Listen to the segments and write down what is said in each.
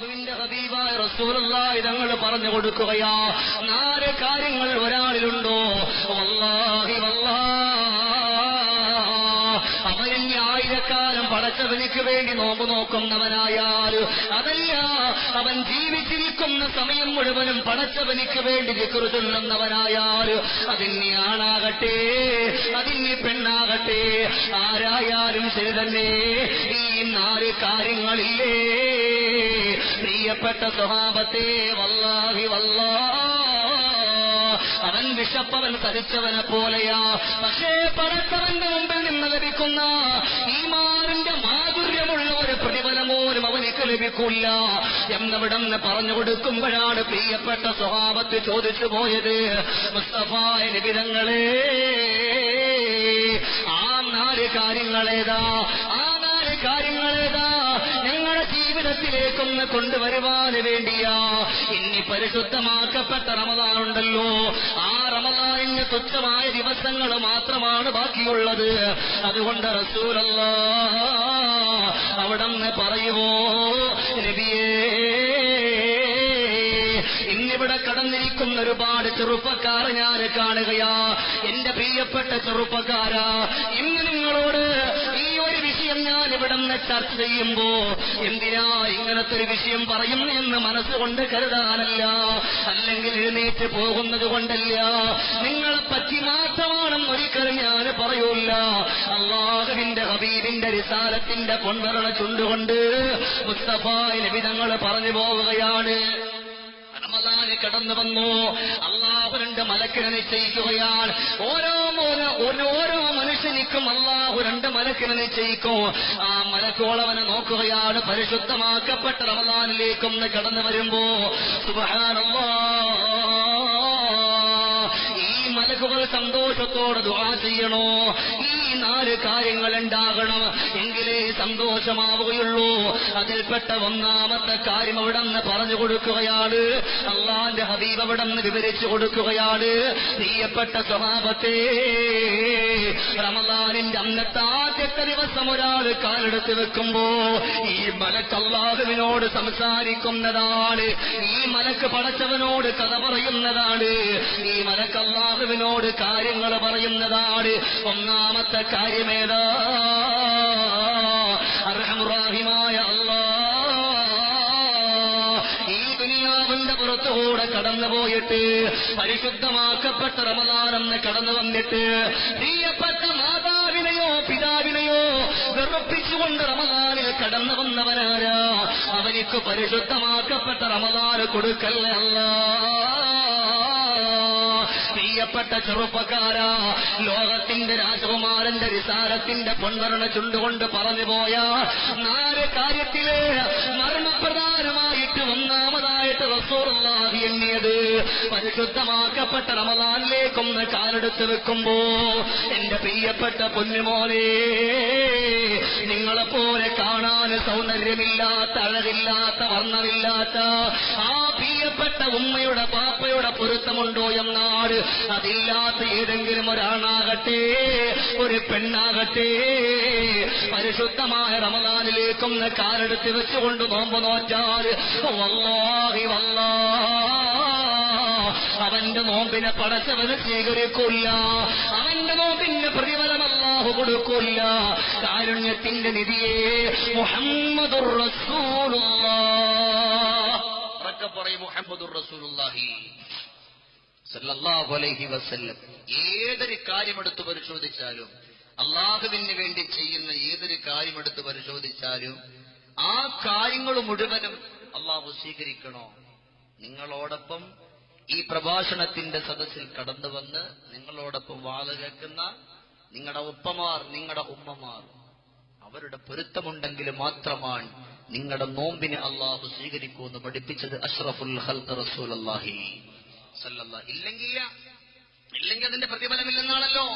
അള്ളാഹുവിന്റെ ഹബീബായ റസൂലുള്ളാഹി തങ്ങൾ പറഞ്ഞു കൊടുക്കുകയാ. നാല് കാര്യങ്ങൾ ഒരാളിലുണ്ടോ? വല്ലാഹി വല്ലാ. അവനിനി ആയിരക്കാലം പടച്ചവനിക്ക് വേണ്ടി നോമ്പ് നോക്കുന്നവനായാൽ അതല്ല അവൻ ജീവിച്ചിരിക്കുന്ന സമയം മുഴുവനും പടച്ചവനിക്ക് വേണ്ടി ദിക്റ് ചൊല്ലുന്നവനായാൽ അതിന് ആണാകട്ടെ അതിന്നെ പെണ്ണാകട്ടെ. ആരായാലും ശരി തന്നെ ഈ നാല് കാര്യങ്ങളില്ലേ? പ്രിയപ്പെട്ട സ്വഭാവത്തെ വല്ലാഹി വല്ലാ. അവൻ വിശപ്പവൻ സരിച്ചവനെ പോലെയാ. പക്ഷേ പടച്ചവന്റെ മുമ്പിൽ നിന്ന് ലഭിക്കുന്ന ഈമാറിന്റെ മാധുര്യമുള്ള ഒരു പ്രതിഫലം പോലും അവനിക്ക് ലഭിക്കില്ല. എന്നവിടം പറഞ്ഞു കൊടുക്കുമ്പോഴാണ് പ്രിയപ്പെട്ട സ്വഭാവത്ത് ചോദിച്ചു പോയത്. മുസ്തഫായ ആ നാല് കാര്യങ്ങളേതാ? ആ നാല് കാര്യങ്ങളേതാ? ജീവിതത്തിലേക്കൊന്ന് കൊണ്ടുവരുവാൻ വേണ്ടിയാ. ഇനി പരിശുദ്ധമാക്കപ്പെട്ട റമദാനുണ്ടല്ലോ. ആ റമദാനിന് തുച്ഛമായ ദിവസങ്ങൾ മാത്രമാണ് ബാക്കിയുള്ളത്. അതുകൊണ്ട് റസൂലല്ല അവിടന്ന് പറയുമോ നബിയേ ഇന്നിവിടെ കടന്നിരിക്കുന്ന ഒരുപാട് ചെറുപ്പക്കാർ ഞാൻ കാണുകയാ. എന്റെ പ്രിയപ്പെട്ട ചെറുപ്പക്കാരാ ഇന്ന് നിങ്ങളോട് ചർച്ച ചെയ്യുമ്പോ എന്തിനാ ഇങ്ങനത്തെ ഒരു വിഷയം പറയും എന്ന് മനസ്സുകൊണ്ട് കരുതാനല്ല. അല്ലെങ്കിൽ എഴുന്നേറ്റ് പോകുന്നത് കൊണ്ടല്ല. നിങ്ങളെ പറ്റി മാത്രമാണെന്ന് ഒരിക്കലും ഞാൻ പറയൂല അള്ളാഹുവിന്റെ ഹബീബിന്റെ റിസാലത്തിന്റെ പൊൻവരണ ചുണ്ടുകൊണ്ട് മുസ്തഫായ നബിതങ്ങൾ പറഞ്ഞു പോവുകയാണ്. കടന്നു വന്നു. അള്ളാഹു രണ്ട് മലക്കിനെ നിശ്ചയിക്കുകയാണ്. ഓരോ ഓരോ മനുഷ്യനിക്കും അള്ളാഹു രണ്ട് മലക്കിനെ നിശ്ചയിക്കും. ആ മലക്കോളവനെ നോക്കുകയാണ്. പരിശുദ്ധമാക്കപ്പെട്ട റമദാനിലേക്കൊന്ന് കടന്നു വരുമ്പോ ഈ മലക്കുകൾ സന്തോഷത്തോടെ ദുആ ചെയ്യണോ? ഈ നാല് കാര്യങ്ങൾ ഉണ്ടാകണം എങ്കിലേ സന്തോഷമാവുകയുള്ളൂ. അതിൽപ്പെട്ട ഒന്നാമത്തെ കാര്യം അവിടെ നിന്ന് പറഞ്ഞു കൊടുക്കുകയാണ്. അള്ളാന്റെ ഹബീബ് അവിടെ നിന്ന് വിവരിച്ചു കൊടുക്കുകയാണ്. പ്രിയപ്പെട്ട സ്വഭാവത്തെ റമദാനിന്റെ അന്നത്തെ ആദ്യത്തെ ദിവസം ഒരാൾ കാലെടുത്ത് വെക്കുമ്പോ ഈ മലക്ക് അള്ളാഹുവിനോട് സംസാരിക്കുന്നതാണ്. ഈ മലക്ക് പടച്ചവനോട് കഥ പറയുന്നതാണ്. ഈ മലക്ക് അള്ളാഹുവിനോട് കാര്യങ്ങൾ പറയുന്നതാണ്. ഒന്നാമത്തെ കാര്യമേതാ? അർഹമുറാഹിമായ അള്ളാ. ഈ ദുനിയാവിന്റെ പുറത്തുകൂടെ കടന്നുപോയിട്ട് പരിശുദ്ധമാക്കപ്പെട്ട റമദാനെന്ന് കടന്നു വന്നിട്ട് പ്രിയപ്പെട്ട മാതാവിനെയോ പിതാവിനെയോ വെറുപ്പിച്ചുകൊണ്ട് റമദാനിൽ കടന്നു വന്നവനാരാ അവനിക്ക് പരിശുദ്ധമാക്കപ്പെട്ട റമദാന് കൊടുക്കല്ല പ്രിയപ്പെട്ട ചെറുപ്പക്കാരാ. ലോകത്തിന്റെ രാജകുമാരന്റെ വിസാരത്തിന്റെ പൊൻവരണ ചുണ്ടുകൊണ്ട് പറഞ്ഞു പോയ നാല് കാര്യത്തിൽ മരണപ്രധാനമായിട്ട് ഒന്നാമതായിട്ട് റസൂറുള്ളാഹി എണ്ണിയത് പരിശുദ്ധമാക്കപ്പെട്ട റമദാനിലേക്കൊന്ന് കാലെടുത്ത് വെക്കുമ്പോ എന്റെ പ്രിയപ്പെട്ട പൊന്നുമോനെ നിങ്ങളെപ്പോലെ കാണാൻ സൗന്ദര്യമില്ലാത്ത അഴകില്ലാത്ത വർണമില്ലാത്ത ആ പ്രിയപ്പെട്ട ഉമ്മയുടെ പാപ്പയുടെ പൊരുത്തമുണ്ടോ അതില്ലാത്ത ഏതെങ്കിലും ഒരാണാകട്ടെ ഒരു പെണ്ണാകട്ടെ പരിശുദ്ധമായ റമദാനിലേക്കൊന്ന് കാലെടുത്ത് വെച്ചുകൊണ്ട് നോമ്പ് നോറ്റാൽ വല്ലാഹി വല്ലാ അവന്റെ നോമ്പിനെ പടച്ചവന് സ്വീകരിക്കില്ല അവന്റെ നോമ്പിന്റെ പ്രതിഫലം അല്ലാഹു കൊടുക്കില്ല. കാരുണ്യത്തിന്റെ നിധിയെ മുഹമ്മദുർ റസൂലുള്ള. പറയും മുഹമ്മദുർ റസൂലുള്ളാഹി. സല്ലല്ലാഹു അലൈഹി വസല്ലം. ഏതൊരു കാര്യമെടുത്ത് പരിശോധിച്ചാലും അള്ളാഹുവിന് വേണ്ടി ചെയ്യുന്ന ഏതൊരു കാര്യമെടുത്ത് പരിശോധിച്ചാലും ആ കാര്യങ്ങൾ മുഴുവനും അള്ളാഹു സ്വീകരിക്കണോ? നിങ്ങളോടൊപ്പം ഈ പ്രഭാഷണത്തിന്റെ സദസ്സിൽ കടന്നു വന്ന് നിങ്ങളോടൊപ്പം വാത് കേൾക്കുന്ന നിങ്ങളുടെ ഉപ്പമാർ നിങ്ങളുടെ ഉമ്മമാർ അവരുടെ പൊരുത്തമുണ്ടെങ്കിൽ മാത്രമാണ് നിങ്ങളുടെ നോമ്പിനെ അള്ളാഹു സ്വീകരിക്കൂ എന്ന് പഠിപ്പിച്ചത് അഷ്റഫുൽ ഹൽക്ക് റസൂൽ അള്ളാഹി ഇല്ലെങ്കിൽ ഇല്ലെങ്കിൽ അതിന്റെ പ്രതിഫലമില്ലെന്നാണല്ലോ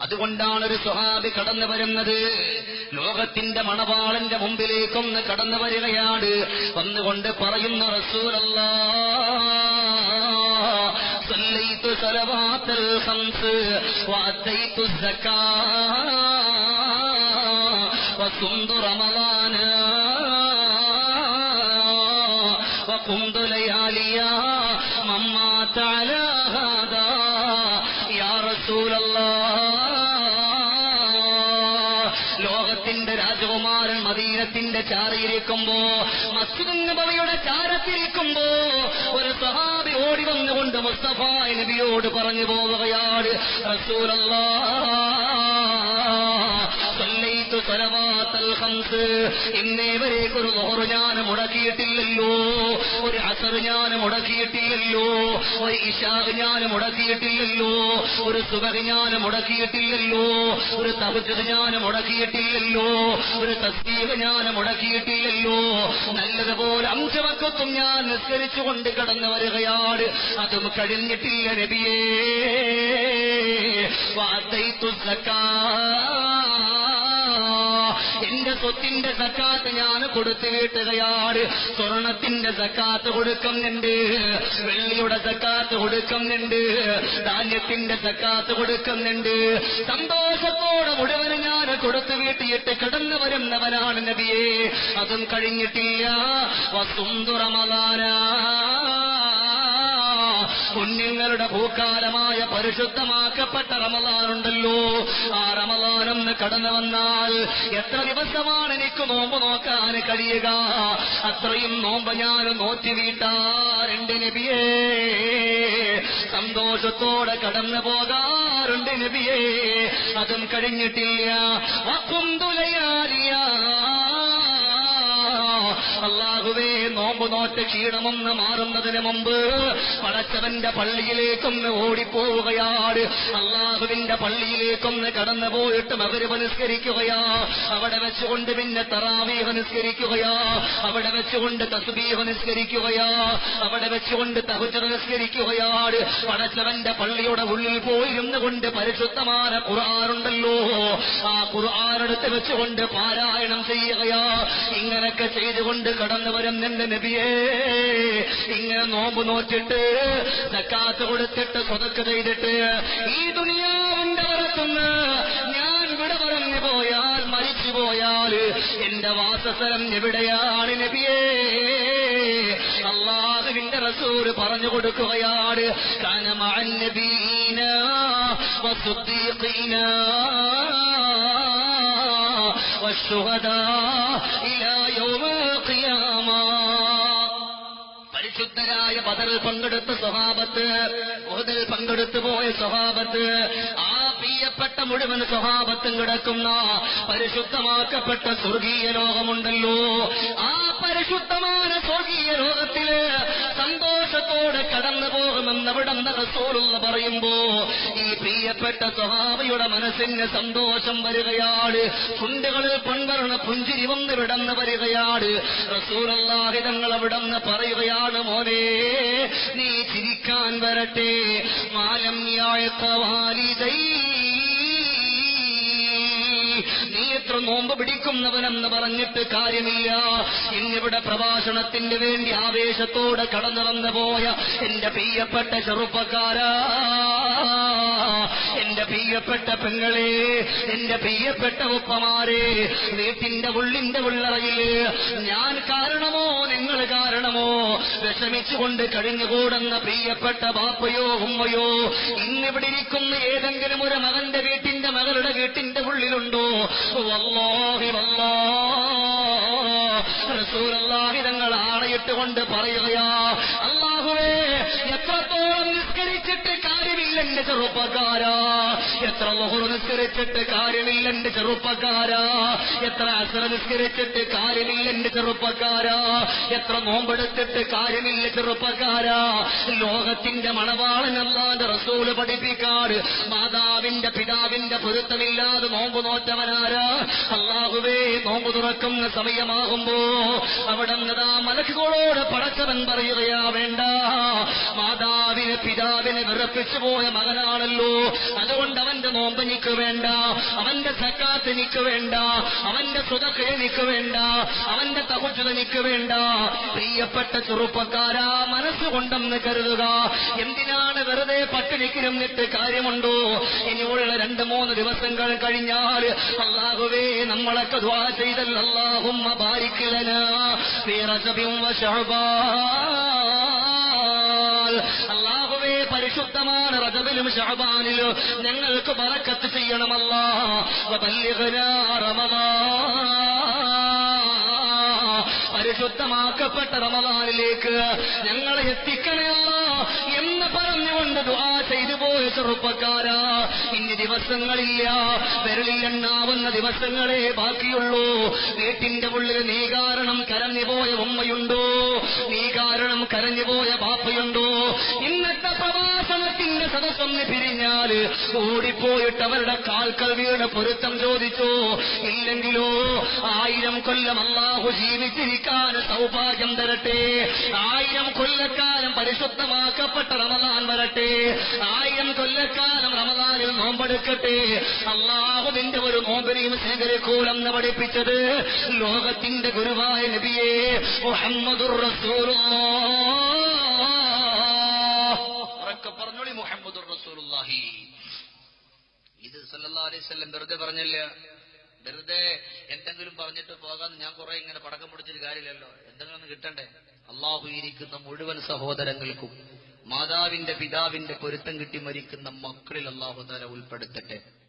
അതുകൊണ്ടാണ് ഒരു സ്വഹാബി കടന്നു വരുന്നത് ലോകത്തിന്റെ മണവാളന്റെ മുമ്പിലേക്കൊന്ന് കടന്നു വരികയാണ് വന്നുകൊണ്ട് പറയുന്ന റസൂലല്ലാ صليت صلوات الخمس وأتيت الزكاة وصمت رمضان وقمت لياليا من مات على هذا يا رسول الله ലോകത്തിന്റെ രാജകുമാരൻ മദീനത്തിന്റെ ചാറിയിരിക്കുമ്പോ മസ്ജിദ് നബവിയുടെ ചാരത്തിരിക്കുമ്പോ ഒരു സഹാബി ഓടി വന്നുകൊണ്ട് മുസ്തഫ നബിയോട് പറഞ്ഞു പോവുകയാണ് റസൂലല്ലാ സലവാത്തൽ ഇന്നേ വരേക്ക് ഒരു ലോഹറ് ഞാൻ മുടക്കിയിട്ടില്ലല്ലോ. ഒരു അസർ ഞാൻ മുടക്കിയിട്ടില്ലല്ലോ. ഒരു ഇഷാഖ് ഞാൻ മുടക്കിയിട്ടില്ലല്ലോ. ഒരു സുബഹ് ഞാൻ മുടക്കിയിട്ടില്ലല്ലോ. ഒരു തപുജത് ഞാൻ മുടക്കിയിട്ടില്ലല്ലോ. ഒരു തസ്ബീഹ് ഞാൻ മുടക്കിയിട്ടില്ലല്ലോ. നല്ലതുപോലെ അഞ്ച് വക്കത്തും ഞാൻ നിസ്കരിച്ചു കൊണ്ട് കടന്നു വരികയാണ്. അതും കഴിഞ്ഞിട്ടില്ല നബിയേ. വാർത്തയിത്തു സക്കാ സ്വത്തിന്റെ സക്കാത്ത് ഞാൻ കൊടുത്തു വീട്ടുകയാണ് സ്വർണത്തിന്റെ സക്കാത്ത് കൊടുക്കുന്നുണ്ട് വെള്ളിയുടെ സക്കാത്ത് കൊടുക്കുന്നുണ്ട് ധാന്യത്തിന്റെ സക്കാത്ത് കൊടുക്കുന്നുണ്ട് സന്തോഷത്തോടെ മുഴുവൻ ഞാൻ കൊടുത്തു വീട്ടിയിട്ട് കിടന്നു വരുന്നവനാണ് നബിയെ. അതും കഴിഞ്ഞിട്ടില്ല. വസുന്തുറമലാന പുണ്യങ്ങളുടെ ഭൂക്കാലമായ പരിശുദ്ധമാക്കപ്പെട്ട റമലാനുണ്ടല്ലോ ആ റമലാനൊന്ന് കടന്നു വന്നാൽ എത്ര ദിവസമാണ് എനിക്ക് നോമ്പ് നോക്കാൻ കഴിയുക? അത്രയും നോമ്പ് ഞാൻ നോറ്റി വീട്ടാറുണ്ട് നബിയേ. സന്തോഷത്തോടെ കടന്നു പോകാറുണ്ട് നബിയേ. അതും കഴിഞ്ഞിട്ടില്ല. വക്കുന്തുലയാലിയ അള്ളാഹുവേ നോമ്പ് നോറ്റ് ക്ഷീണമൊന്ന് മാറുന്നതിന് മുമ്പ് പടച്ചവന്റെ പള്ളിയിലേക്കൊന്ന് ഓടിപ്പോവുകയാണ്. അള്ളാഹുവിന്റെ പള്ളിയിലേക്കൊന്ന് കടന്നു പോയിട്ട് മകരുവ നിസ്കരിക്കുകയാ. അവിടെ വെച്ചുകൊണ്ട് പിന്നെ തറാവീഹ് നിസ്കരിക്കുകയാ. അവിടെ വെച്ചുകൊണ്ട് തസ്ബീഹ് നിസ്കരിക്കുകയാ. അവിടെ വെച്ചുകൊണ്ട് തഹുജ നിസ്കരിക്കുകയാണ്. പടച്ചവന്റെ പള്ളിയുടെ ഉള്ളിൽ പോയിരുന്നു കൊണ്ട് പരിശുദ്ധമായ ഖുർആാനുണ്ടല്ലോ. ആ ഖുർആാനെടുത്ത് വെച്ചുകൊണ്ട് പാരായണം ചെയ്യുകയാ. ഇങ്ങനൊക്കെ ചെയ്തുകൊണ്ട് കടന്നു വരുന്നുണ്ട് നബിയേ. ഇങ്ങനെ നോമ്പ് നോറ്റിട്ട് സക്കാത്ത് കൊടുത്തിട്ട് സ്വതക്ക് ചെയ്തിട്ട് ഈ ദുനിയാവിന്റെ പുറത്തുനിന്ന് ഞാൻ ഇവിടെ പറഞ്ഞു പോയാൽ മരിച്ചു പോയാൽ എന്റെ വാസസ്ഥലം എവിടെയാണ് നബിയേ? അള്ളാഹുവിന്റെ റസൂൽ പറഞ്ഞു കൊടുക്കുകയാണ് കാനമാൻ നബീന വസുദ്ദീഖീന والشهداء إلى يوم القيامة പരിശുദ്ധരായ ബദറിൽ പങ്കെടുത്ത സ്വഭാവത്ത് ഉഹദിൽ പങ്കെടുത്തു പോയ സ്വഭാവത്ത് ആ പ്രിയപ്പെട്ട മുഴുവൻ സ്വഭാവത്തും കിടക്കുന്ന പരിശുദ്ധമാക്കപ്പെട്ട സ്വർഗീയ ലോകമുണ്ടല്ലോ ആ പരിശുദ്ധമായ സ്വർഗീയ ലോകത്തിൽ സന്തോഷത്തോടെ കടന്നു പോകുമെന്ന് അവിടെ റസൂലുള്ള പറയുമ്പോ ഈ പ്രിയപ്പെട്ട സ്വഭാവയുടെ മനസ്സിന് സന്തോഷം വരികയാണ് കുണ്ടുകളിൽ പൊൻവരണ പുഞ്ചിരി വന്ന് വിടന്ന് വരികയാണ് റസൂലല്ലാഹിതങ്ങൾ അവിടന്ന് പറയുകയാണ് മോനെ നീ ചിരിക്കാൻ വരട്ടെ. മാലം വാലിദൈ നീ എത്ര നോമ്പ് പിടിക്കുന്നവനെന്ന് പറഞ്ഞിട്ട് കാര്യമില്ല. ഇന്നിവിടെ പ്രഭാഷണത്തിന് വേണ്ടി ആവേശത്തോടെ കടന്നു വന്നു പോയ എന്റെ പ്രിയപ്പെട്ട ചെറുപ്പക്കാരാ. എന്റെ പ്രിയപ്പെട്ട പെങ്ങളെ എന്റെ പ്രിയപ്പെട്ട ഉപ്പമാരെ വീട്ടിന്റെ ഉള്ളിന്റെ ഉള്ളറയിൽ ഞാൻ കാരണമോ നിങ്ങൾ കാരണമോ? വിഷമിച്ചുകൊണ്ട് കഴിഞ്ഞുകൂടുന്ന പ്രിയപ്പെട്ട ബാപ്പയോ ഉമ്മയോ ഇന്നിവിടെ ഇരിക്കുന്ന ഏതെങ്കിലും ഒരു മകന്റെ വീട്ടിന്റെ മകളുടെ വീട്ടിന്റെ ഉള്ളിലുണ്ടോ? വല്ലാഹി വല്ലാ റസൂലല്ലാഹി ആണയിട്ടുകൊണ്ട് പറയുകയാ അള്ളാഹുവേ എത്രത്തോളം നിസ്കരിച്ചിട്ട് കാര്യമില്ല എന്റെ ചെറുപ്പക്കാരാ. എത്ര മുഹുർ നിസ്കരിച്ചിട്ട് കാര്യമില്ല എന്റെ ചെറുപ്പക്കാരാ. എത്ര അസുര നിസ്കരിച്ചിട്ട് കാര്യമില്ല എന്റെ ചെറുപ്പക്കാരാ. എത്ര നോമ്പെടുത്തിട്ട് കാര്യമില്ല ചെറുപ്പക്കാരാ. ലോകത്തിന്റെ മണവാളനല്ലാതെ റസൂൽ പഠിപ്പിക്കാട്. മാതാവിന്റെ പിതാവിന്റെ പൊരുത്തമില്ലാതെ നോമ്പ് നോറ്റവനാരാ. അള്ളാഹുവേ നോമ്പ് തുറക്കുന്ന സമയമാകുമ്പോ അവിടെ നിന്നതാ മലക്കുകളോട് പടച്ചവൻ പറയുകയാ വേണ്ട. മാതാവിന് പിതാവിനെ വിറപ്പിച്ചു മകനാണല്ലോ. അതുകൊണ്ട് അവന്റെ നോമ്പ് നിക്ക് വേണ്ട. അവന്റെ സക്കാത്ത് നിക്ക് വേണ്ട. അവന്റെ സുതക്കിഴ നിക്ക് വേണ്ട. അവന്റെ തകുച്ചത നിക്ക് വേണ്ട. പ്രിയപ്പെട്ട ചെറുപ്പക്കാരാ മനസ്സുകൊണ്ടെന്ന് കരുതുക. എന്തിനാണ് വെറുതെ പട്ടിണിക്കിരുന്നിട്ട് കാര്യമുണ്ടോ? ഇനിയുള്ള രണ്ട് മൂന്ന് ദിവസങ്ങൾ കഴിഞ്ഞാൽ അള്ളാഹുവേ നമ്മളൊക്കെ ദ്വാ ചെയ്തല്ല അള്ളാഹുമ്മ ബാരിക്കലന അള്ളാഹുവേ പരിശുദ്ധമാണ് റജബിലും ഷഹബാനിലും ഞങ്ങൾക്ക് ബറക്കത്ത് ചെയ്യണമല്ല. പരിശുദ്ധമാക്കപ്പെട്ട റമദാനിലേക്ക് ഞങ്ങളെ എത്തിക്കണമല്ലോ എന്ന് പറഞ്ഞുകൊണ്ട് ദുആ ചെയ്തു പോയ ചെറുപ്പക്കാരാ. ഇനി ദിവസങ്ങളില്ല. വിരളി എണ്ണാവുന്ന ദിവസങ്ങളെ ബാക്കിയുള്ളൂ. വീട്ടിന്റെ ഉള്ളിൽ നീ കാരണം കരഞ്ഞുപോയ ഉമ്മയുണ്ടോ? നീ കാരണം കരഞ്ഞുപോയ ബാപ്പയുണ്ടോ? ഇന്നത്തെ പ്രവാസനത്തിന്റെ സദസ്സൊന്ന് പിരിഞ്ഞാൽ ഓടിപ്പോയിട്ട് അവരുടെ കാൽക്കൽ വീണ് പൊരുത്തം ചോദിച്ചോ? ഇല്ലെങ്കിലോ ആയിരം കൊല്ലം അള്ളാഹു ജീവിച്ചിരിക്കാൻ സൗഭാഗ്യം തരട്ടെ. ആയിരം കൊല്ലക്കാലം പരിശുദ്ധമാക്കപ്പെട്ട റമദാൻ വരട്ടെ. ആയിരം കൊല്ലക്കാലം റമദാനിൽ നോമ്പെടുക്കട്ടെ. അള്ളാഹുവിന്റെ ഒരു നോമ്പിനെയും സ്വീകരിക്കൂലെന്ന് പഠിപ്പിച്ചത് ലോകത്തിന്റെ ഗുരുവായ നബിയെ മുഹമ്മദുർ പറഞ്ഞോളി മുഹമ്മദുർ റസൂലുള്ളാഹി. ഇത് സല്ലല്ലാഹു അലൈഹി വസല്ലം വെറുതെ പറഞ്ഞില്ല? വെറുതെ എന്തെങ്കിലും പറഞ്ഞിട്ട് പോകാൻ ഞാൻ കുറെ ഇങ്ങനെ പടക്കം പിടിച്ചിട്ട് കാര്യമില്ലല്ലോ. എന്തെങ്കിലും ഒന്ന് കിട്ടണ്ടേ? അള്ളാഹു ഇരിക്കുന്ന മുഴുവൻ സഹോദരങ്ങൾക്കും മാതാവിന്റെ പിതാവിന്റെ പൊരുത്തം കിട്ടി മരിക്കുന്ന മക്കളിൽ അള്ളാഹു തല ഉൾപ്പെടുത്തട്ടെ.